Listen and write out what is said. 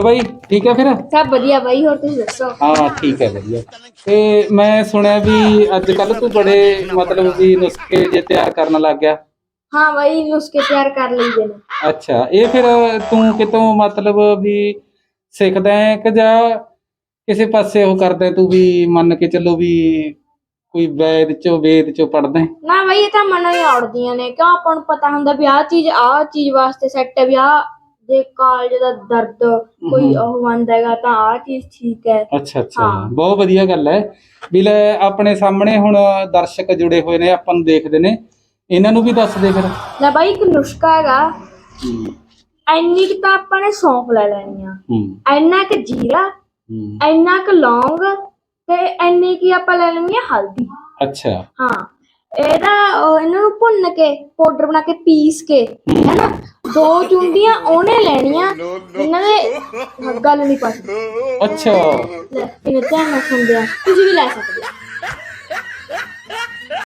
ਬਾਈ ਠੀਕ ਹੈ ਫਿਰ? ਸਭ ਵਧੀਆ ਬਾਈ ਹੋਰ ਤੁਸੀਂ ਦੱਸੋ? ਹਾਂ ਠੀਕ ਹੈ ਵਧੀਆ। ਤੇ ਮੈਂ ਸੁਣਿਆ ਵੀ ਅੱਜ ਕੱਲ ਤੂੰ ਬੜੇ ਮਤਲਬ ਵੀ ਨੁਸਖੇ ਜੇ ਤਿਆਰ ਕਰਨ ਲੱਗ ਗਿਆ। ਹਾਂ ਬਾਈ ਨੁਸਖੇ ਤਿਆਰ ਕਰ ਲਈਦੇ ਨੇ। ਅੱਛਾ ਇਹ ਫਿਰ ਤੂੰ ਕਿਤੋਂ ਮਤਲਬ ਵੀ ਸਿੱਖਦਾ ਹੈ ਕਿ ਜਾਂ ਕਿਸੇ ਪਾਸੇ ਉਹ ਕਰਦਾ ਤੂੰ ਵੀ ਮੰਨ ਕੇ ਚੱਲੋ ਵੀ ਕੋਈ ਵੈਦ ਚੋਂ ਵੇਦ ਚੋਂ ਪੜਦਾ ਨਾ ਬਾਈ ਇਹ ਤਾਂ ਮਨੋਂ ਹੀ ਆਉੜਦੀਆਂ ਨੇ। ਕਿਉਂ ਆਪਾਂ ਨੂੰ ਪਤਾ ਹੁੰਦਾ ਵੀ ਆਹ ਚੀਜ਼ ਆਹ ਚੀਜ਼ ਵਾਸਤੇ ਸੈੱਟ ਹੈ ਵੀ ਆਹ ਜੇ ਕਾਲਜ ਦਾ ਦਰਦ ਕੋਈ ਉਹ ਮੰਨਦਾ ਹੈਗਾ ਤਾਂ ਆਹ ਚੀਜ਼ ਠੀਕ ਹੈ। ਅੱਛਾ ਅੱਛਾ। ਹਾਂ। ਬਹੁਤ ਵਧੀਆ ਗੱਲ ਹੈ। ਵੀ ਲੈ ਆਪਣੇ ਸਾਹਮਣੇ ਹੁਣ ਦਰਸ਼ਕ ਜੁੜੇ ਹੋਏ ਨੇ ਆਪਾਂ ਨੂੰ ਦੇਖਦੇ ਨੇ। ਇਹਨਾਂ ਨੂੰ ਵੀ ਦੱਸ ਦੇ ਫਿਰ। ਲੈ ਬਾਈ ਇੱਕ ਨੁਸਖਾ ਹੈਗਾ। ਹੂੰ ਇੰਨੀ ਕੁ ਤਾਂ ਆਪਾਂ ਨੇ ਸੌਂਫ ਲੈ ਲੈਣੀ ਆ। ਹੂੰ ਇੰਨਾ ਕੁ ਜੀਰਾ ਹੂੰ ਇੰਨਾ ਕੁ ਲੌਂਗ ਤੇ ਇੰਨੀ ਕੀ ਆਪਾਂ ਲੈ ਲੈਣੀ ਆ ਹਲਦੀ। ਅੱਛਾ। ਹਾਂ। ਇਹਦਾ ਉਹ ਇਹਨਾਂ ਨੂੰ ਭੁੰਨ ਕੇ ਪਾਊਡਰ ਬਣਾ ਕੇ ਪੀਸ ਕੇ ਹੈਨਾ ਦੋ ਚੁੰਡੀਆਂ ਉਹਨੇ ਲੈਣੀਆਂ ਇਹਨਾਂ ਦੇ ਗੱਲ ਨਹੀਂ ਪੜਦੀ ਅੱਛਾ। ਲੈ ਇਹਨੇ ਧਿਆਨ ਨਾਲ ਸੁਣਦੇ ਆ ਤੁਸੀਂ ਵੀ ਲੈ ਸਕਦੇ ਹੋ।